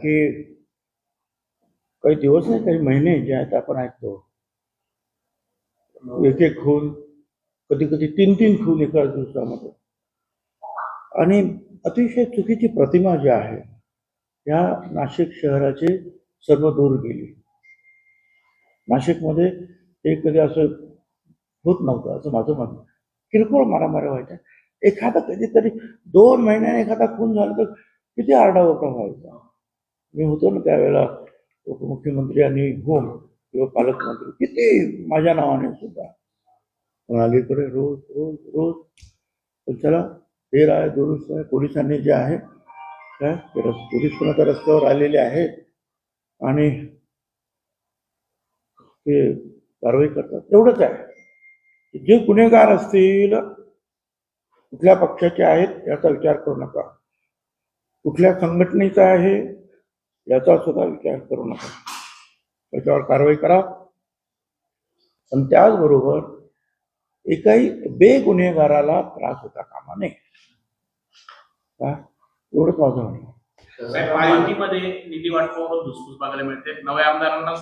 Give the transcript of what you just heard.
आणखी काही दिवस नाही काही महिने जे आहेत आपण ऐकतो. एक एक खून कधी कधी तीन तीन खून एका दिवसामध्ये. आणि अतिशय चुकीची प्रतिमा जी आहे या नाशिक शहराची सर्व दूर गेली. नाशिकमध्ये हे कधी असं होत नव्हतं असं माझं म्हणणं किरकोळ मारामाऱ्या व्हायच्या. एखादा कधीतरी दोन महिन्याने एखादा खून झाला तर किती आरडाओरडा व्हायचा? मी होतो ना त्यावेळेला उपमुख्यमंत्री आणि होम किंवा पालकमंत्री किती माझ्या नावाने सुद्धा. पण अलीकडे रोज रोज रोज पण चला हे आहे दुरुस्त आहे. पोलिसांनी जे आहे काय? पोलीस पण आता रस्त्यावर आलेले आहेत. आणि ते कारवाई करतात. एवढंच आहे. जे गुन्हेगार असतील कुठल्या पक्षाचे आहेत याचा विचार करू नका. कुठल्या संघटनेचा आहे याचा सुद्धा विचार करू नका. त्याच्यावर कारवाई करा. पण त्याचबरोबर एकाही बेगुन्हेगाराला त्रास होता कामा नये. का एवढंच माझं म्हणणं निधी वाटपावर धुसफूस बघायला मिळते. नव्या आमदारांना